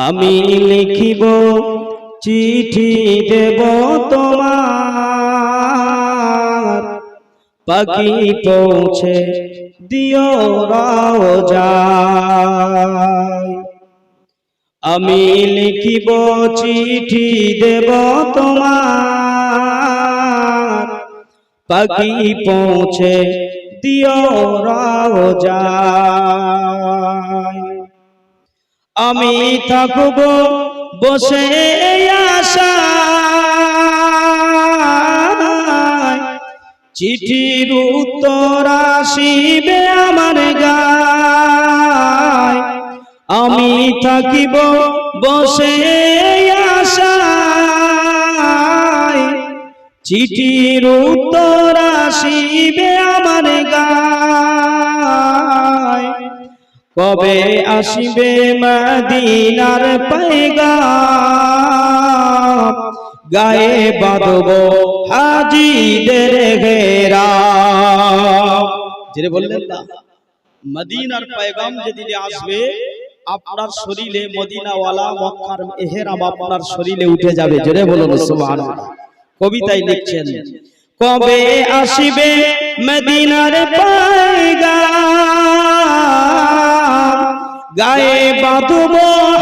আমি লিখিব চিঠি দেব তোমার। পাখি পৌঁছে দিও রাও যায় আমি লিখিব চিঠি দেব তোমার। পাখি পৌঁছে দিও রাও যায় আমি থাকব বসে আশা চিঠির উত্তর আসিবে আমার গায়। আমি থাকিব বসে আশায়। চিঠির উত্তর আসিবে আমার গায়। কবে আসবে মদিনার পাইগা গায়ে বাঁধব হাজিদের ঘেরা। যেটা বললেন না? মদিনার পায়গাম যেদিনে আসবে আপনার শরীরে মদিনাওয়ালা মক্কার এহেরাম আপনার শরীরে উঠে যাবে। জোরে বলুন সুবহানাল্লাহ। কবিতায় লিখছেন কবে আসিবে মদিনার পায়গাম? গায়ে বাঁধব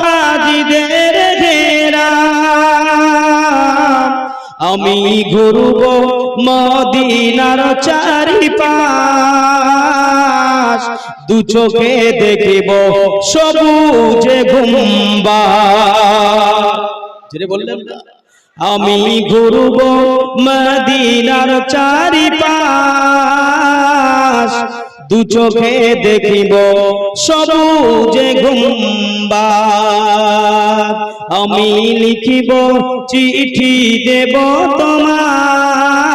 হাজিদের ঘেরা। আমি ঘুরব মদিনার চারিপাশ। দু চোখে দেখিব সবুজে ঘুম্বা বললেন না? আমি ঘুরব মদিনার চারিপাশ। দু চোখে দেখিব সবুজে ঘুম্বা আমি লিখিব চিঠি দেব তোমার।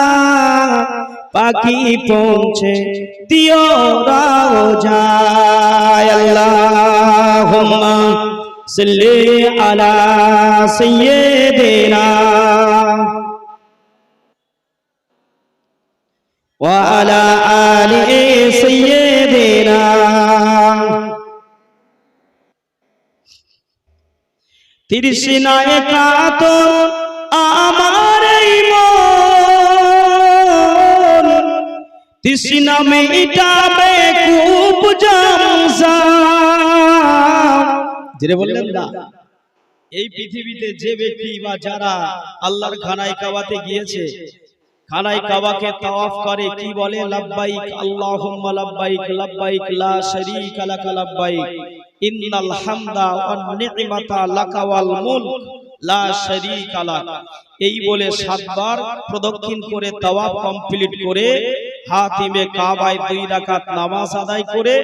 পাখি পৌঁছে দিও যায়। আল্লাহুম্মা সাল্লি আলা সাইয়্যিদিনা ওয়া আলা আলি সাইয়্যিদিনা তৃষ্ণায় কাতর আমার এই মন। তৃষ্ণা মেটাবে খুব জামজাম বললেন না। এই পৃথিবীতে যে ব্যক্তি বা যারা আল্লাহর খানায় কাবাতে গিয়েছে খানায় কাবাকে তাওয়াফ করে কি বলে? লাব্বাইক আল্লাহুম্মা লাব্বাইক লাব্বাইক লা শারীকা লাকা লাব্বাইক ইন্নাল হামদা ওয়ান নি'মাতা লাকা ওয়াল মুলক লা শারীকা লাক। এই বলে সাতবার প্রদক্ষিণ করে তাওয়াফ কমপ্লিট করে হাতিমে কাবায় দুই রাকাত নামাজ আদায় করে,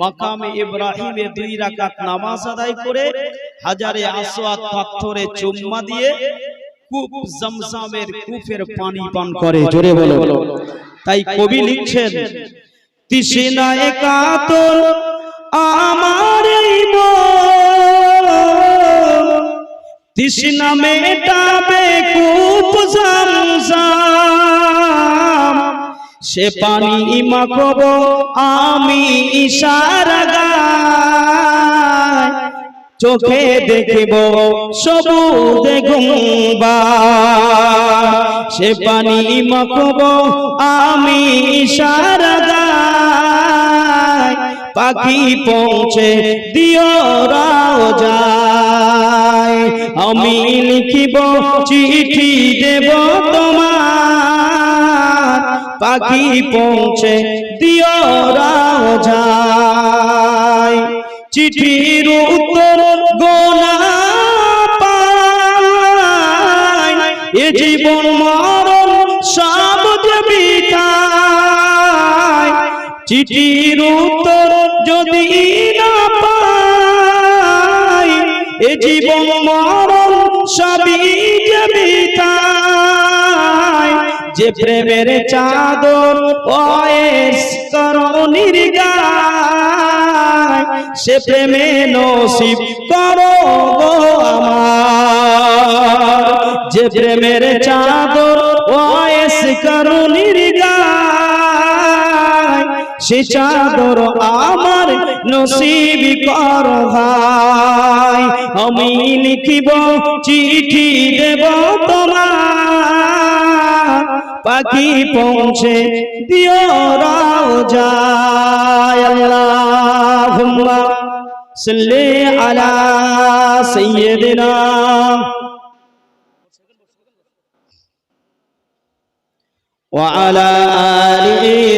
মাকামে ইব্রাহিমে দুই রাকাত নামাজ আদায় করে, হাজারে আসওয়াদ পাথরে চুম্মা দিয়ে কূপ কূপের পানি পান করে, জোরে বলো। তাই কবি লিখছেন তৃষ্ণায় কাতর আমার তৃষ্ণা মেটাবে কূপ সে পানি মাখব আমি ইশারা গায়। চোখে দেখিব সবুজ ঘুমবা। সে পানি মাখব আমি ইশারা গায়। পাখি পৌঁছে দিও রাও যায়। আমি লিখিব চিঠি দেব তোমার পাখি পৌঁছে দিও রাও যায় চিঠির উত্তর গোনা পায় এ জীবন মরণ সব বিতায় চিঠির উত্তর যদি না পাই, এ জীবন মরণ সবই বিতায় যে প্রেমের চাদর গায় সে প্রেমে নসিব করো যে প্রেমের চাদর ওয়েস করণির গায় সে চাদর আমার নসিব কর ভাই। আমি লিখিব চিঠি দেব তোমার পাখি পৌঁছে দিও রাও যায় আল্লাহুম্মা সাল্লি আলা সাইয়্যিদিনা وعلى آل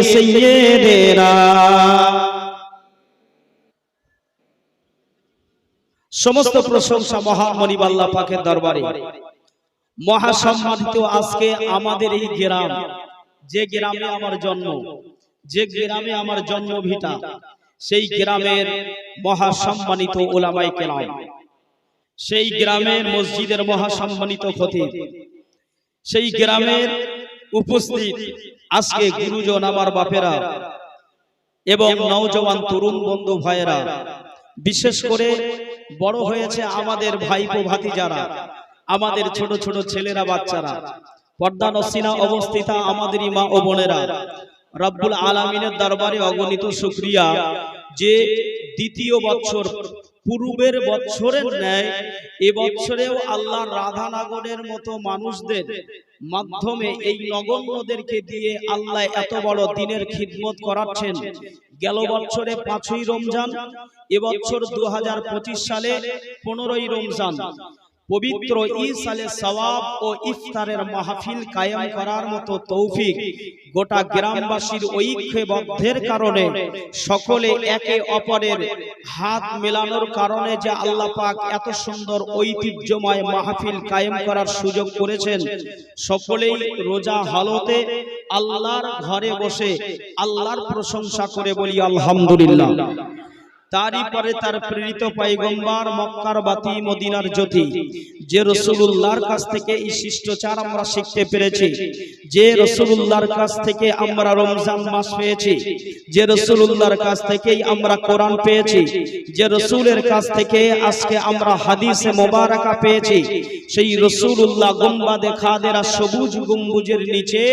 سيدنا সমস্ত প্রশংসা মহান মনিব আল্লাহ পাকের দরবারে মহাসম্মানিত আজকে আমাদের এই গ্রাম। যে গ্রামে আমার জন্ম, যে গ্রামে আমার জন্ম ভিটা সেই গ্রামের মহাসম্মানিত ওলামাই কেরাম। সেই গ্রামের মসজিদের মহাসম্মানিত খতিব। সেই গ্রামের উপস্থিত আজকে গুরুজন আমার বাপেরা এবং নওজওয়ান তরুণ বন্ধু ভাইয়েরা, বিশেষ করে বড় হয়েছে আমাদের ভাইপো ভাতিজারা। আমাদের ছোট ছোট ছেলেরা বাচ্চারা। পর্দা নসিনা অবস্থিতা আমাদেরই মা ও বোনেরা। রব্বুল আলমিনের দরবারে অগণিত শুক্রিয়া যে দ্বিতীয় বছর পূর্বের বছরের ন্যায় এবছরেও আল্লাহ রাধানগরের মতো মানুষদের মাধ্যমে এই নগণ্যদেরকে দিয়ে আল্লাহ এত বড় দিনের খিদমত করাচ্ছেন। গেল বছরে পাঁচই রমজান এবছর দু হাজার পঁচিশ সালে পনেরোই রমজান। পবিত্র ই সালে সওয়াব ও ইফতারের মাহফিল কায়েম করার মতো তৌফিক গোটা গ্রামবাসীর ঐক্যবদ্ধের কারণে সকলে একে অপরের হাত মেলানোর কারণে যে আল্লাহ পাক এত সুন্দর ঐতিহ্যময় মাহফিল কায়েম করার সুযোগ করেছেন। সকলেই রোজা হালতে আল্লাহর ঘরে বসে আল্লাহর প্রশংসা করে বলি আলহামদুলিল্লাহ। তারই পরে তার প্রেরিত পাইগম্বার মক্কার বাতি মদিনার জ্যোতি যে রসুলুল্লাহর কাছ থেকে এই শিষ্টাচার আমরা শিখতে পেরেছি যে রসুলুল্লাহর কাছ থেকে আমরা রমজান মাস পেয়েছি যে রসুলুল্লাহর কাছ থেকেই আমরা কোরআন পেয়েছি যে রসুলের কাছ থেকে আজকে আমরা হাদিসে মোবারকা পেয়েছি সেই রসুলুল্লাহ গুম্বাদে খাদেরা সবুজ গম্বুজের নিচে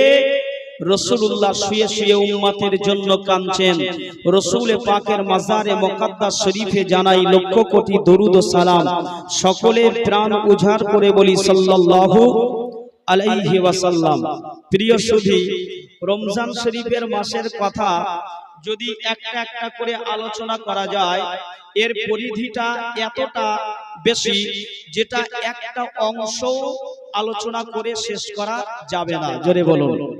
রসুল্লাহ শুয়ে শুয়ে উম্মাতের জন্য কাঁদছেন। রসুলে পাকের মাজারে মোকাদ্দাস শরীফে জানাই লক্ষ কোটি দরুদ সালাম। সকলের প্রাণ উজাড় করে বলি সাল্লাল্লাহু আলাইহি ওয়াসাল্লাম। প্রিয় সুধী, রমজান শরীফের মাসের কথা যদি একটা একটা করে আলোচনা করা যায়, এর পরিধিটা এতটা বেশি যেটা একটা অংশ আলোচনা করে শেষ করা যাবে না। জোরে বলুন।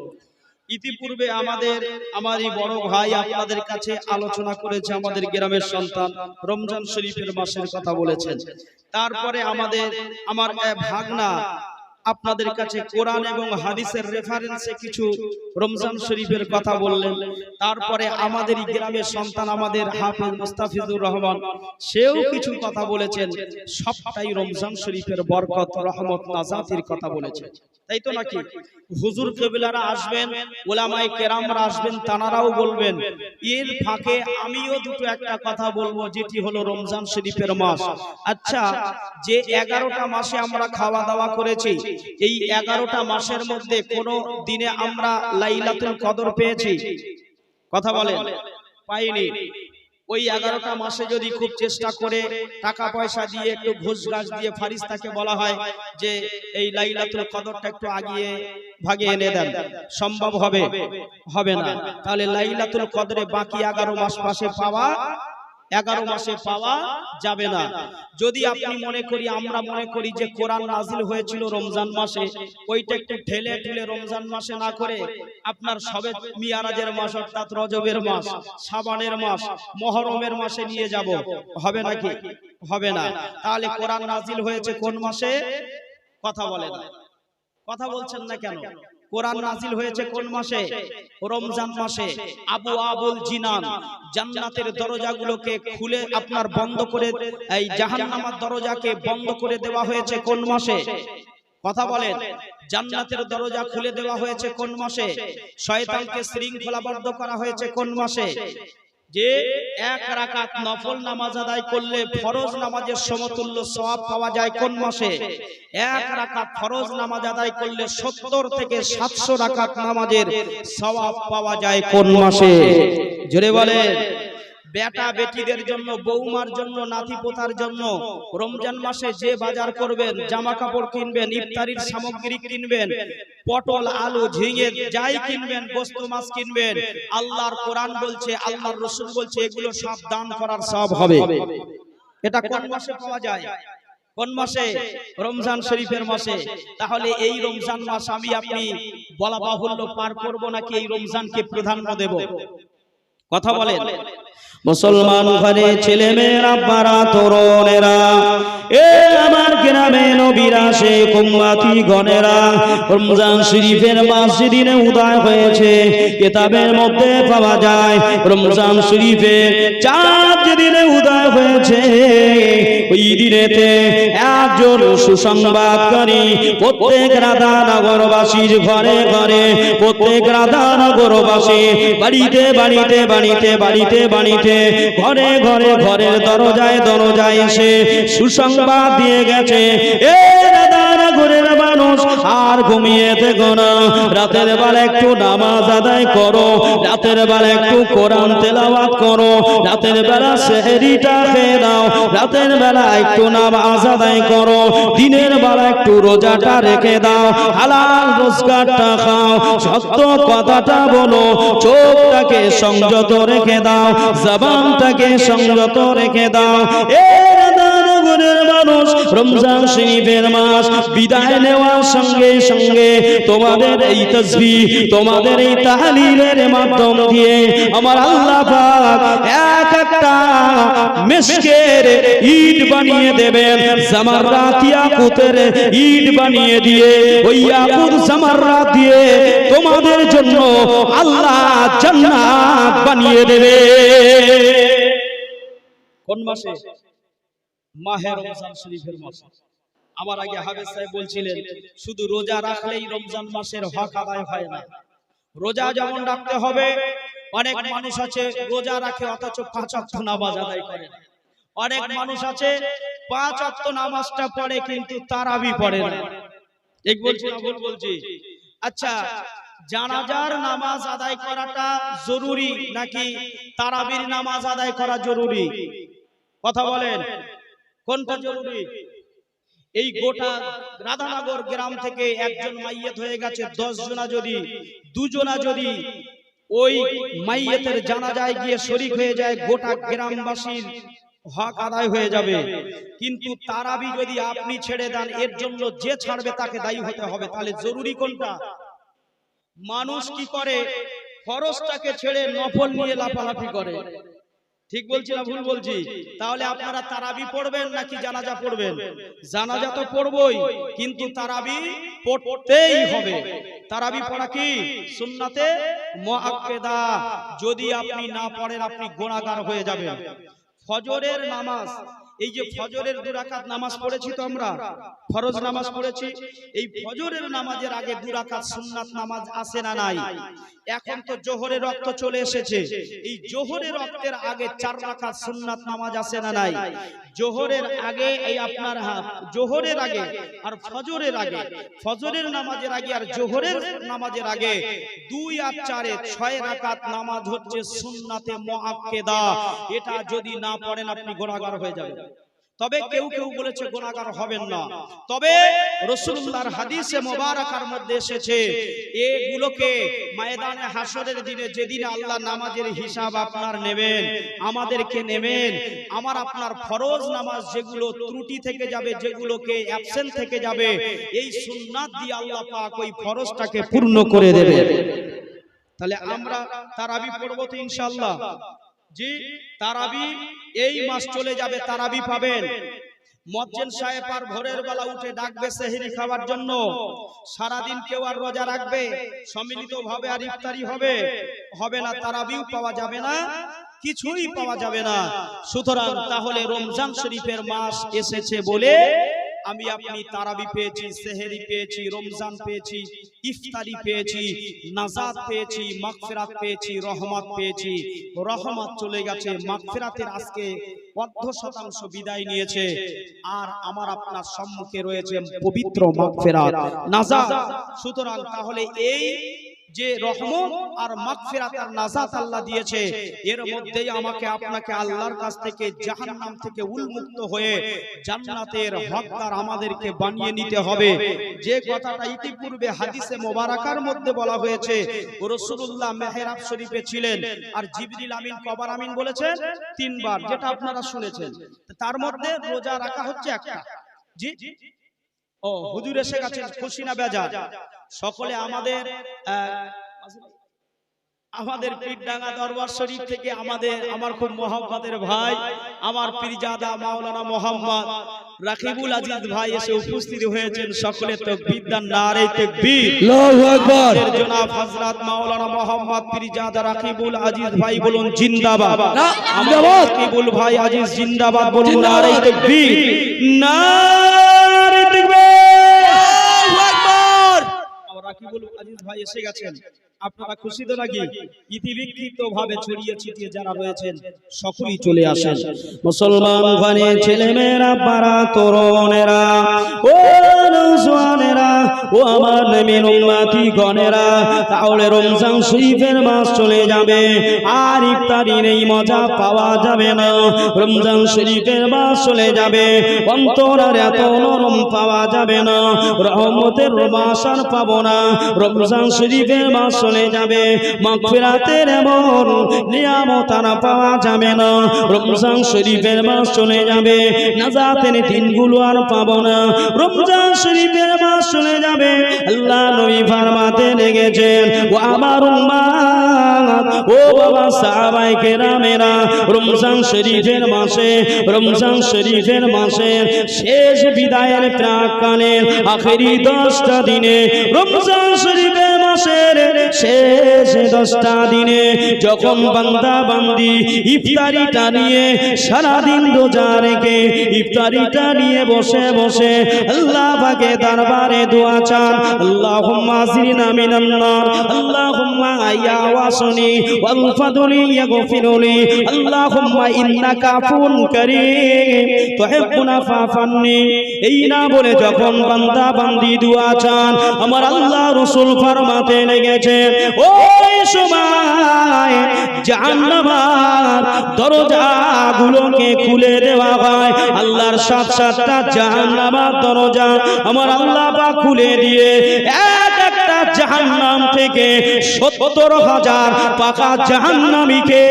ইতিপূর্বে আমাদের, আমার এই বড় ভাই আপনাদের কাছে আলোচনা করেছে, আমাদের গ্রামের সন্তান রমজান শরীফের মাসের কথা বলেছেন। তারপরে আমাদের, আমার ভাগনা আপনাদের কাছে কোরআন এবং হাদিসের রেফারেন্সে কিছু রমজান শরীফের কথা বললেন। তারপরে আমাদের গ্রামের সন্তান আমাদের হাফিজ মুস্তাফিজুর রহমান সেও কিছু কথা বলেছেন। সবটাই রমজান শরীফের বরকত রহমত নাজাতির কথা বলেছেন। তাই তো নাকি? হুজুর কবিলারা আসবেন ওলামাই কেরামরা আসবেন তানারাও বলবেন। এর ফাঁকে আমিও দুটো একটা কথা বলব যেটি হলো রমজান শরীফের মাস। আচ্ছা যে এগারোটা মাসে আমরা খাওয়া দাওয়া করেছি এই এগারোটা মাসের মধ্যে কোন দিনে আমরা লাইলাতুল কদর পেয়েছি। কথা বলেন। পাইনি। ওই এগারোটা মাসে যদি খুব চেষ্টা করে টাকা পয়সা দিয়ে একটু ঘুষ গাছ দিয়ে ফারিস্তাকে বলা হয় যে এই লাইলাতুল কদরটা একটু আগিয়ে ভাগে এনে দেন। সম্ভব হবে? হবে না। তাহলে লাইলাতুল কদরে বাকি এগারো মাস পাশে পাওয়া এগারো মাসে পাওয়া যাবে না। যদি আপনি মনে করি আমরা মনে করি যে কোরআন নাজিল হয়েছিল রমজান মাসে ওইটা একটু ঠেলে ঠেলে রমজান মাসে না করে আপনার সবে মিয়ারাজের মাস অর্থাৎ রজবের মাস সাবানের মাস মহরমের মাসে নিয়ে যাব। হবে নাকি? হবে না। তাহলে কোরআন নাজিল হয়েছে কোন মাসে? কথা বলে না। কথা বলছেন না কেন? কোরআন নাজিল হয়েছে কোন মাসে? রমজান মাসে। আবু আবুল জিনান, জান্নাতের দরজাগুলোকে খুলে আপনার বন্ধ করে, এই জাহান্নামার দরজাকে বন্ধ করে দেওয়া হয়েছে কোন মাসে? কথা বলেন। জান্নাতের দরজা খুলে দেওয়া হয়েছে কোন মাসে? শয়তানকে শৃঙ্খলাবদ্ধ করা হয়েছে কোন মাসে? যে এক রাকাত নফল নামাজ আদায় করলে ফরজ নামাজের সমতুল্য সওয়াব পাওয়া যায় কোন মাসে? এক রাকাত ফরজ নামাজ আদায় করলে সত্তর থেকে সাতশো রাকাত নামাজের সওয়াব পাওয়া যায় কোন মাসে? জোরে বলেন। বেটা বেটিদের জন্য বৌমার জন্য নাতি পোতার জন্য রমজান মাসে যে বাজার করবেন জামা কাপড় কিনবেন ইফতারির সামগ্রী কিনবেন পটল আলু ঝিঙে যাই কিনবেন বস্তু মাছ কিনবেন আল্লাহর কোরআন বলছে আল্লাহর রসুল বলছে এগুলো সব দান করার সব হবে। এটা কোন মাসে পাওয়া যায়? কোন মাসে? রমজান শরীফের মাসে। তাহলে এই রমজান মাস আমি আপনি বলা বাহুল্য পার করব নাকি এই রমজানকে প্রাধান্য দেব কথা বলেন। মুসলমান ঘরে ছেলে মেয়েরা পারা তরুণেরা, এ আমার গ্রামে নবীরা সে কুমলাতি গণেরা। রমজান শরীফের উদয় হয়েছে, কিতাবের মধ্যে পাওয়া যায়, রমজান শরীফের চার দিনে উদয় হয়েছে ওই দিনেতে একজন সুসংবাদকারী প্রত্যেক রাধা নগরবাসীর ঘরে ঘরে, প্রত্যেক রাধা নগরবাসী বাড়িতে বাড়িতে বাড়িতে বাড়িতে বাড়িতে, ঘরে ঘরে ঘরের দরজায় দরজায় এসে সুসংবাদ দিয়ে গেছে, এ রাধা আর ঘুমিয়ে থেকো না। রাতের বেলা একটু নামাজ আদায় করো। রাতের বেলা একটু কোরআন তেলাওয়াত করো। রাতের বেলা সেহরিটা খেয়ে দাও রাতের বেলা একটু নামাজ আদায় করো। দিনের বেলা একটু রোজাটা রেখে দাও। হালাল রোজগারটা খাও। সত্য কথাটা বলো। চোখটাকে সংযত রেখে দাও। জবানটাকে সংযত রেখে দাও। এ রাধানগরের মানুষ রমজান শরীফের মাস বিদায় নেওয়ার সঙ্গে সঙ্গে তোমাদের এই তসবি, তোমাদের এই তাহলিলের মাধ্যম দিয়ে আমার আল্লাহ পাক এক একটা মিশকের ইট বানিয়ে দেবেন। জামাররাত ইয়াকুতের ইট বানিয়ে দিয়ে, ওই ইয়াকুত জামাররাত দিয়ে তোমাদের জন্য আল্লাহ জান্নাত বানিয়ে দেবে। কোন মাসে? মাহে রমজান শরীফের মাসে। আমার আগে হাবেজ সাহেব বলছিলেন শুধু রোজা রাখলেই রমজান মাসের হক আদায় হয় না। রোজা যেমন রাখতে হবে অনেক মানুষ আছে রোজা রাখে অথচ পাঁচ নামাজ আদায় করে। অনেক মানুষ আছে পাঁচ অক্ট নামাজটা পড়ে কিন্তু তারাবি পড়ে না। ঠিক বলছি না ভুল বলছি। আচ্ছা জানাজার নামাজ আদায় করাটা জরুরি নাকি তারাবির নামাজ আদায় করা জরুরি? কথা বলেন কোনটা জরুরি? এই গোটা রাধানগর গ্রাম থেকে একজন মাইয়েত হয়ে গেছে দশ জনা যদি দুজনা যদি ওই মাইয়েতের জানাজায় গিয়ে শরিক হয়ে যায় গোটা গ্রামবাসীর হক আদায় হয়ে যাবে। কিন্তু তারাবি যদি আপনি ছেড়ে দেন এর জন্য যে ছাড়বে তাকে দায়ী হতে হবে। তাহলে জরুরি কোনটা? মানুষ কি করে? ফরজটাকে ছেড়ে নফল নিয়ে লাফালাফি করে। ঠিক বলছি না ভুল বলছি? তাহলে আপনারা তারাবি পড়বেন নাকি জানাজা পড়বেন? জানাজা তো পড়বই কিন্তু তারাবি পড়তেই হবে। তারাবি পড়া কি? সুন্নাতে মুআক্কাদা। যদি আপনি না পড়েন আপনি গোনাগার হয়ে যাবেন। ফজরের নামাজ। এই যে ফজরের দু রাকাত নামাজ পড়েছি তো আমরা। ফরজ নামাজ পড়েছি। এই ফজরের নামাজের আগে দু রাকাত সুন্নাত নামাজ আসে না নাই। এখন তো জোহরের রক্ত চলে এসেছে। এই জোহরের রক্তের আগে চার রাকাত সুন্নাত নামাজ আসে না নাই? জোহরের আগে এই আপনার জোহরের আগে আর ফজরের আগে ফজরের নামাজের আগে আর জোহরের নামাজের আগে দুই আর চারে ছয় রাকাত নামাজ হচ্ছে সুন্নাতে মুআক্কাদা। এটা যদি না পড়েন আপনি গোনাগার হয়ে যাবেন। তবে কেউ কেউ বলেছে গোনাগার হবেন না। তবে রসুল্লাহর হাদিসে মোবারকার মধ্যে এসেছে এগুলোকে ময়দানে হাসরের দিনে যেদিন আল্লাহ নামাজের হিসাব আপনার নেবেন আমাদেরকে নেবেন আমার আপনার ফরজ নামাজ যেগুলো ত্রুটি থেকে যাবে যেগুলোকে অ্যাবসেন্ট থেকে যাবে এই সুন্নাত দিয়ে আল্লাহ পাক ওই ফরজটাকে পূর্ণ করে দেবে। তাহলে আমরা তারাবি পড়ব তো ইনশাআল্লাহ। জি তারাবি এই মাস চলে যাবে তারাবি পাবেন। মজ্জেন সাহেব আর ভোরের বেলা উঠে ডাকবে সেহেরি খাওয়ার জন্য। সারাদিন কেউ আর রোজা রাখবে? সম্মিলিত ভাবে আর ইফতারি হবে? হবে? না তারাবিও পাওয়া যাবে না? কিছুই পাওয়া যাবে না। সুতরাং তাহলে রমজান শরীফের মাস এসেছে বলে আমি আপনি তারাবি পেয়েছি, সেহেরি পেয়েছি, রমজান পেয়েছি, ইফতারি পেয়েছি নাজাদ পেয়েছি, মাগফিরাত পেয়েছি, রহমত পেয়েছি। রহমত চলে গেছে, মাগফিরাতের আজকে অর্ধ শতাংশ বিদায় নিয়েছে। আর আমার আপনার সম্মুখে রয়েছে পবিত্র মাগফিরাত। নাজাত, সুতরাং তাহলে এই যে রহমত আর মাগফিরাত আর নাজাত আল্লাহ দিয়েছে, এর মধ্যেই আমাকে আপনাকে আল্লাহর কাছ থেকে জাহান্নাম থেকে উন্মুক্ত হয়ে জান্নাতের হকদার আমাদেরকে বানিয়ে নিতে হবে। যে কথাটা ইতিপূর্বে হাদিসে মোবারকার মধ্যে বলা হয়েছে, রাসূলুল্লাহ মেহরাব শরীফে ছিলেন আর জিবরিল আমিন কবার আমিন বলেছেন তিনবার, যেটা আপনারা শুনেছেন। তার মধ্যে রোজা রাখা হচ্ছে একটা। জি? ও, হুজুর এসে খুশি না বেজা সকলে আমাদের আমাদের পীরডাঙ্গা দরবার শরীফ থেকে আমাদের আমার খুব মোহাম্মদের ভাই আমার পীরজাদা মাওলানা মোহাম্মদ রাকিবুল আজিজ ভাই এসে উপস্থিত হয়েছেন সকলে তকবীর দান নারে তাকবীর। আল্লাহু আকবার। জনাব হযরত মাওলানা মোহাম্মদ পীরজাদা রাকিবুল আজিজ ভাই বলুন জিন্দাবাদ। আমার রাকিবুল ভাই আজিজ জিন্দাবাদ বলুন নারে তাকবীর। নারে তাকবীর আমার রাকিবুল আজিজ ভাই এসে গেছেন। আপনারা খুশি তো নাকি ইতিবিক্ষিপ্ত ভাবে ছড়িয়ে ছিটিয়ে যারা রয়েছেন সকলেই চলে আসেন। মুসলমান ঘরে ছেলে মেয়েরা পাড়া তরুণেরা ও নৌজওয়ানেরা ও আমার নবীর উম্মতি গণেরা তাহলে রমজান শরীফের মাস চলে যাবে। আর ইফতারির এই মজা পাওয়া যাবে না। রমজান শরীফের মাস চলে যাবে। অন্তর আর এত নরম পাওয়া যাবে না। রহমতের মাস আর পাবো না। রমজান শরীফের মাস চলে যাবে। মাগফিরাতের এমন নিয়ামত আর পাওয়া যাবে না। রমজান শরীফের মাস চলে যাবে। নাজাতের দিনগুলো আর পাবো না। রমজান শরীফের মাস চলে যাবে। আল্লাহ নবী ফারমাতে লেগেছেন, ও আমার ও বাবা সাহাবাই কেরামেরা, রমজান শরীফের মাসে, রমজান শরীফের মাসে শেষ বিদায়ের প্রাকালে আখেরি দশটা দিনে রমজান শরীফের মাসের শেষ দশটা দিনে যখন বান্দা বান্দি ইফতারিটা নিয়ে সারাদিন রোজা রেখে ইফতারিটা নিয়ে বসে বসে আল্লাহ পাকে দরবারে দোয়া চান, আল্লাহুম্মা জিরনা মিনান নার, আল্লাহুম্মা আয়া ওয়াসনি ওয়াল ফাদলি ইয়াগফিরলি আল্লাহুম্মা ইন্নাকা আফুন কারীম, তুহিব্বুনা ফাফান্নি এই না বলে যখন বান্দা বান্দি দোয়া চান, আমার আল্লাহ রাসূল ফরমাতে লেগেছে। ওই সময় জাহান্নামার দরজাগুলোকে খুলে দেওয়া হয়। আল্লাহর সাত সাতটা জাহান্নামার দরজা আমার আল্লাহ পাক খুলে দিয়ে এক একটা জাহান্নাম থেকে সত্তর হাজার পাকা জাহান্নামীকে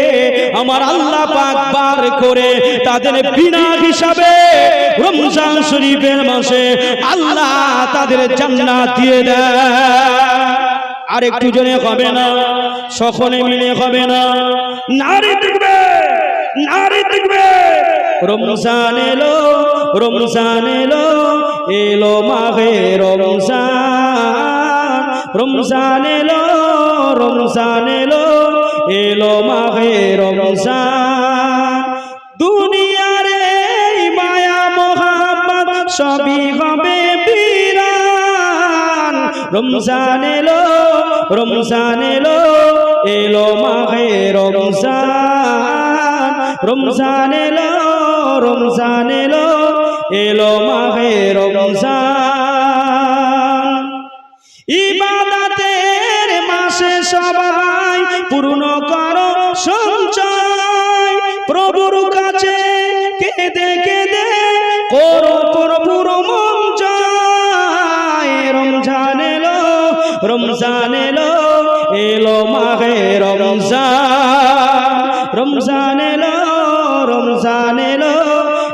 আমার আল্লাহ পাক বার করে তাদের বিনা হিসাবে রমজান শরীফের মাসে আল্লাহ তাদের জান্নাত দিয়ে দেয়। আর একটু জনে হবে না। সকলে মিলে হবে না। নারী দেখবে নারী দেখবে রমজান এলো রমজান এলো এলো মাঘে রমজান। রমজান এলো রমজান এলো এলো মাঘে রমজান। দুনিয়ার মায়া মোহাম্মদ সবই রমজান এলো রমজান এলো এলো মাহে রমজান। রমজান এলো রমজান এলো এলো মাহে রমজান। ইবাদতের মাসে সবাই পূর্ণ করো সঞ্চয়। প্রভুর কাছে কেঁদে কেঁদে করো প্রভুর মন রমজান এলো এলো মাহে রমজান। রমজান এলো রমজান এলো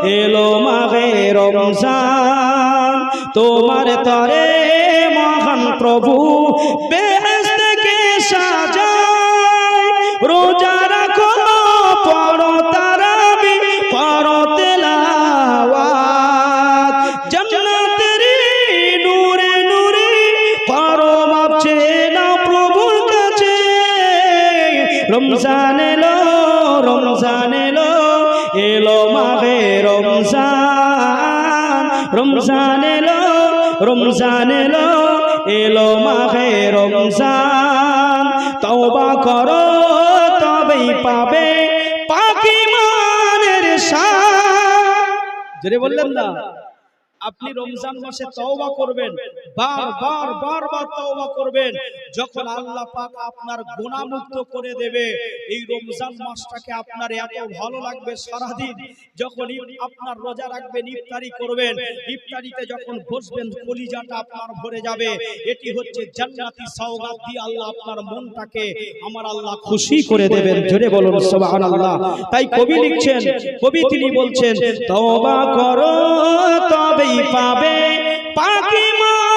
এলো মাহে রমজান। তোমার তরে মহান প্রভু বেহেস রমজান এলো রমজান এলো এলো মাঘে রমজান। রমজান এলো রমজান এলো এলো মাহে রমজান। তওবা করো তবেই পাবে পাকি মানের শান। জোরে বললেন না? আপনি রমজান মাসে তওবা করবেন। বার বার বার বার তওবা করবেন। যখন আল্লাহ পাক আপনার গুনাহ মুক্ত করে দেবে, এই রমজান মাসটাকে আপনার এত ভালো লাগবে সারাদিন। যখন আপনার রোজা রাখবেন, ইফতারি করবেন, ইফতারিতে যখন বসবেন, কলিজাটা আপনার ভরে যাবে। এটি হচ্ছে জান্নাতি সওগাত দিয়ে আল্লাহ আপনার মনটাকে আমার আল্লাহ খুশি করে দেবেন। জোরে বলুন, সুবহানাল্লাহ। তাই কবি লিখছেন, কবি তিনি বলছেন, তওবা করো, তবেই পাবে মানের শান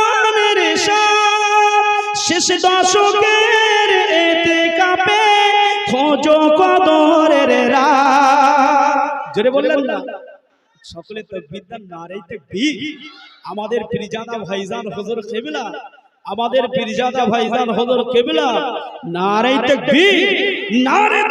শেষ দশকের এতে কাপে খোঁজো কদরের রা জোরে বললেন না। সকলে তো বিদ্যান নারেই তাকবীর আমাদের ফিরজাদা ভাইজান হজর কেবলা, আমাদের পীরজাদা ভাইজান হজর কেবলা নারেই তাকবীর নারে